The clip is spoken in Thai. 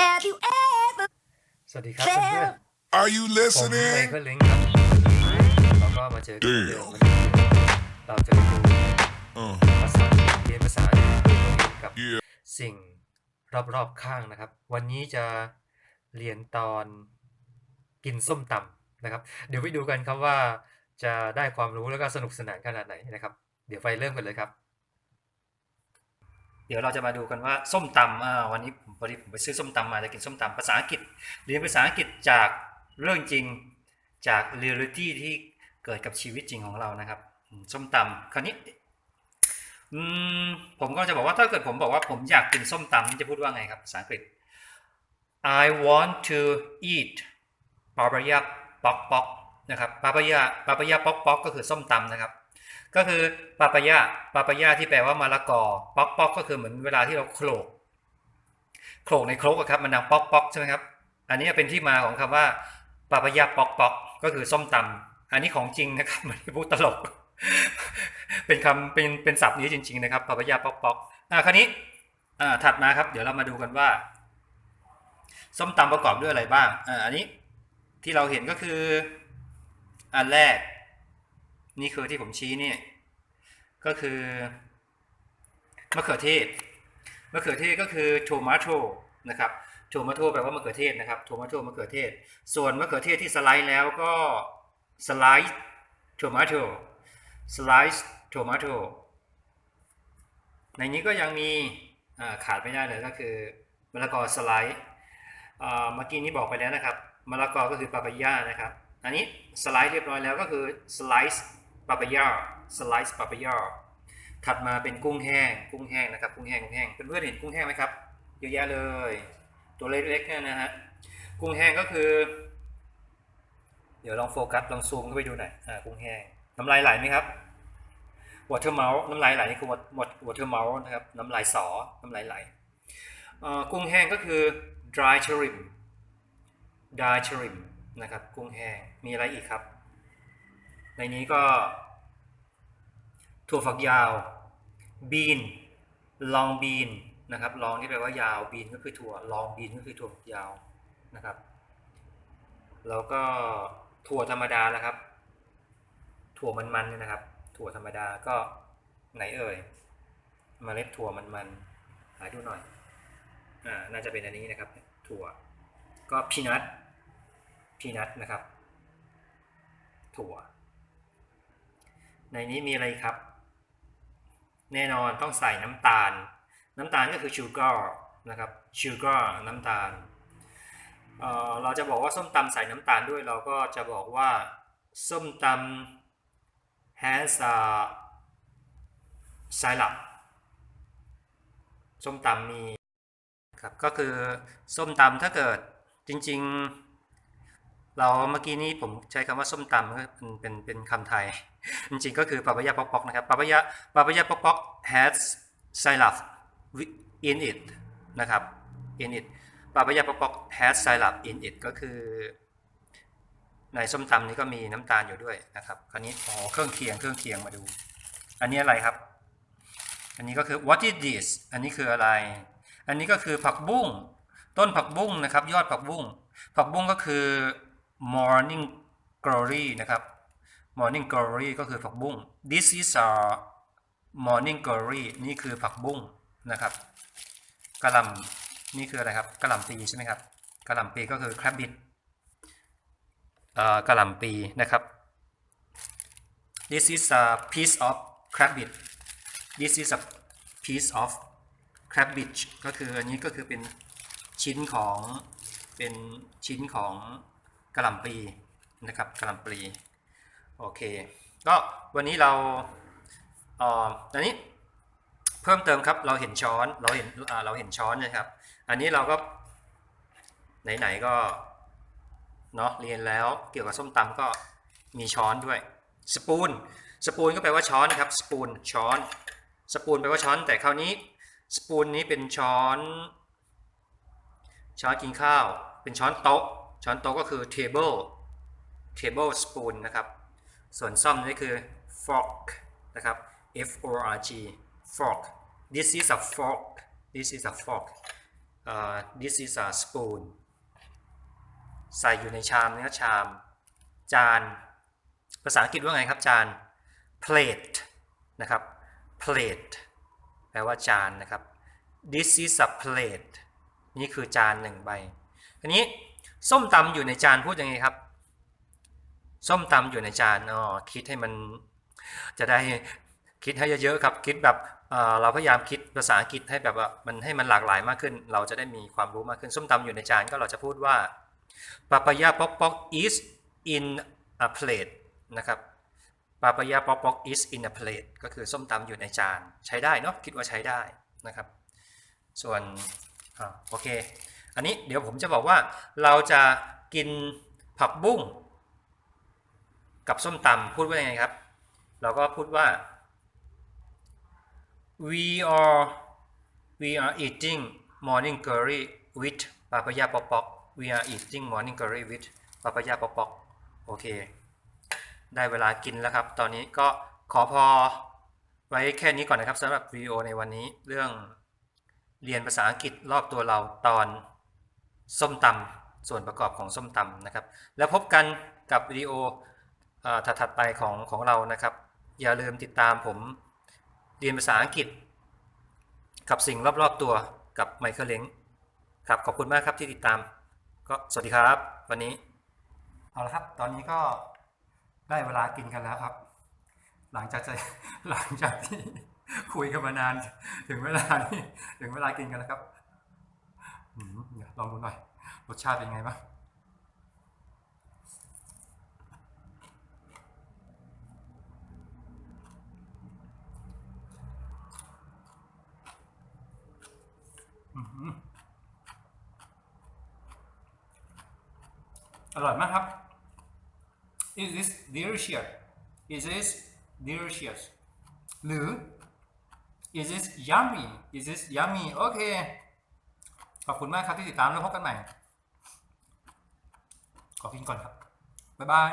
Have you ever สวัสดีครับเพื่อน Are you ๆผมไม listening? เคิลลิงครับเราก็มาเจอกันเหมือนเดิมวันนี้เราจะไปดู Uh, ภาษาอังกฤษเรียนภาษาอังกฤษกับ yeah. สิ่งรอบๆข้างนะครับ วันนี้จะเรียนตอนกินส้มตำนะครับ เดี๋ยวไปดูกันครับว่าจะได้ความรู้แล้วก็สนุกสนานขนาดไหนนะครับ เดี๋ยวไปเริ่มกันเลยครับ เดี๋ยวเราจะมาดูกันว่าส้มตำอ่าวันนี้ผมพอดีผมไปซื้อส้มตำมาจะกินส้มตำภาษาอังกฤษเรียนภาษาอังกฤษจากเรื่องจริงจากเรียลิตี้ที่เกิดกับชีวิตจริงของเรานะครับส้มตำคราวนี้ผมก็จะบอกว่าถ้าเกิดผมบอกว่าผมอยากกินส้มตำนี่จะพูดว่าไงครับภาษาอังกฤษ I want to eat papaya pok pok นะครับ papaya papaya pok pok ก็คือส้มตำนะครับ ก็คือปาปายาปาปายาที่แปลว่ามะละกอป๊อกป๊อกก็คือเหมือนเวลาที่เราโขลกโขลกในครกครับมันดังป๊อกป๊อกใช่ไหมครับ อันนี้เป็นที่มาของคำว่าปาปายาป๊อกป๊อกก็คือส้มตำอันนี้ของจริงนะครับไม่ได้พูดตลก เป็นคำเป็นเป็นศัพท์นี้จริง ๆ นะครับปาปายาป๊อกป๊อกอ่าคราวนี้อ่าถัดมาครับ เดี๋ยวเรามาดูกันว่า ส้มตำประกอบด้วยอะไรบ้างอ่าอันนี้ที่เราเห็นก็คือ อันแรก นี่คือที่ผมชี้นี่ ก็คือมะเขือเทศมะเขือเทศก็คือ tomato นะครับ tomato แปลว่ามะเขือเทศนะครับ tomato มะเขือเทศ ส่วนมะเขือเทศที่สไลด์แล้วก็ slice tomato slice tomato ในนี้ก็ยังมีขาดไม่ได้เลยก็คือมะละกอสไลด์เมื่อกี้นี้บอกไปแล้วนะครับมะละกอก็คือปาปายานะครับ อันนี้สไลด์เรียบร้อยแล้วก็คือ slice ปาปายา slice ปาปายาถัดมาเป็นกุ้งแห้ง กุ้งแห้งนะครับ กุ้งแห้ง กุ้งแห้ง เพื่อนๆเห็นกุ้งแห้งไหมครับ เยอะแยะเลย ตัวเล็กๆเนี่ยนะฮะ กุ้งแห้งก็คือ เดี๋ยวลองโฟกัส ลองซูมเข้าไปดูหน่อย อ่า กุ้งแห้ง น้ำลายไหลไหมครับ water mouth น้ำลายไหลนี่คือ water mouth นะครับ น้ำลายสอ น้ำลายไหล กุ้งแห้งก็คือ dry shrimp dry shrimp นะครับ กุ้งแห้ง มีอะไรอีกครับ ในนี้ก็ ถั่วฝักยาวบีนลองบีนนะครับลองที่แปลว่ายาวบีนก็คือถั่วลองบีนก็คือถั่วฝักยาวนะครับ แล้วก็ถั่วธรรมดาแล้วครับ ถั่วมันๆเนี่ยนะครับ ถั่วธรรมดาก็ไหนเอ่ยมเมล็ดถั่วมันๆหาดูหน่อยอ่าน่าจะเป็นอันนี้นะครับ ถั่วก็พีนัทพีนัทนะครับ ถั่ว ในนี้มีอะไรครับ แน่นอนต้องใส่น้ำตาล น้ำตาลก็คือ sugar นะครับ sugar น้ำตาลเเราจะบอกว่าส้มตำใส่น้ำตาลด้วยเราก็จะบอกว่าส้มตำ has a syrup ส้มตำมีครับก็คือส้มตำถ้าเกิดจริง ๆ เราเมื่อกี้นี้ผมใช้คำว่าส้มตำก็เป็นเป็นเป็นคำไทย จริงๆก็คือปาปายาปอกปอกนะครับปาปายาปาปายาปอกปอก has syrup in it นะครับ in it ปาปายาปอกปอก has syrup in it ก็คือ ในส้มตำนี้ก็มีน้ำตาลอยู่ด้วยนะครับคราวนี้อ๋อเครื่องเคียงเครื่องเคียงมาดู อันนี้อะไรครับ อันนี้ก็คือ what is this อันนี้คืออะไร อันนี้ก็คือผักบุ้งต้นผักบุ้งนะครับ ยอดผักบุ้งผักบุ้งก็คือ morning glory นะครับ morning glory ก็คือผักบุ้ง this is a morning glory นี่คือผักบุ้งนะครับกระลำนี่คืออะไรครับกระลำปีใช่ไหมครับกระลำปีก็คือ cabbage เอ่อกะลำปีนะครับ this is a piece of cabbage this is a piece of cabbage ก็คืออันนี้ก็คือเป็นชิ้นของเป็นชิ้นของ กระหล่ำปีนะครับกระหล่ำปลีโอเค ก็วันนี้เราเอ่ออันนี้เพิ่มเติมครับเราเห็นช้อนเราเห็นเราเห็นช้อนนะครับ อันนี้เราก็ไหนๆก็เนาะเรียนแล้วเกี่ยวกับส้มตำก็มีช้อนด้วยสปูนสปูนก็แปลว่าช้อนนะครับสปูนช้อนสปูนแปลว่าช้อน แต่คราวนี้สปูนนี้เป็นช้อน ช้อนกินข้าว เป็นช้อนโต๊ะ ช้อนโต๊ะก็คือ table table spoon นะครับ ส่วนซ่อมนี่คือ fork นะครับ F O R G fork this is a fork this is a fork เอ่อ this is a spoon ใส่อยู่ในชามนะครับชาม จาน ภาษาอังกฤษว่าไงครับจาน plate นะครับ plate แปลว่าจานนะครับ this is a plate นี่คือจานหนึ่งใบทีนี้ ส้มตำอยู่ในจานพูดยังไงครับ ส้มตำอยู่ในจานอ๋อคิดให้มันจะได้คิดให้เยอะๆครับ คิดแบบเราพยายามคิดภาษาอังกฤษให้แบบว่ามันให้มันหลากหลายมากขึ้น เราจะได้มีความรู้มากขึ้น ส้มตำอยู่ในจานก็เราจะพูดว่า papaya pok pok is in a plate นะครับ papaya pok pok is in a plate ก็คือส้มตำอยู่ในจาน ใช้ได้เนาะคิดว่าใช้ได้นะครับ ส่วนอโอเค อันนี้เดี๋ยวผมจะบอกว่าเราจะกินผักบุ้งกับส้มตำพูดว่ายังไงครับ เราก็พูดว่า we are we are eating morning curry with papaya pok pok we are eating morning curry with papaya pok pok โอเค ได้เวลากินแล้วครับ ตอนนี้ก็ขอพอไว้แค่นี้ก่อนนะครับสำหรับวิดีโอในวันนี้เรื่องเรียนภาษาอังกฤษรอบตัวเราตอน ส้มตำส่วนประกอบของส้มตำนะครับ แล้วพบกันกับวิดีโอถัดๆไปของของเรานะครับ อย่าลืมติดตามผมเรียนภาษาอังกฤษ กับสิ่งรอบๆตัวกับไมเคิลเล้งครับขอบคุณมากครับที่ติดตาม ก็สวัสดีครับ วันนี้ เอาละครับ ตอนนี้ก็ได้เวลากินกันแล้วครับ หลังจากจะหลังจากที่คุยกันมานาน ถึงเวลาที่ถึงเวลากินกันแล้วครับ ลองดูหน่อย รสชาติเป็นไงบ้างอร่อยมากครับ Is this delicious? Is this delicious? หรือ Is this yummy? Is this yummy? โอเค ขอบคุณมากครับที่ติดตามแล้วพบกันใหม่ ขอกินก่อนครับ บ๊ายบาย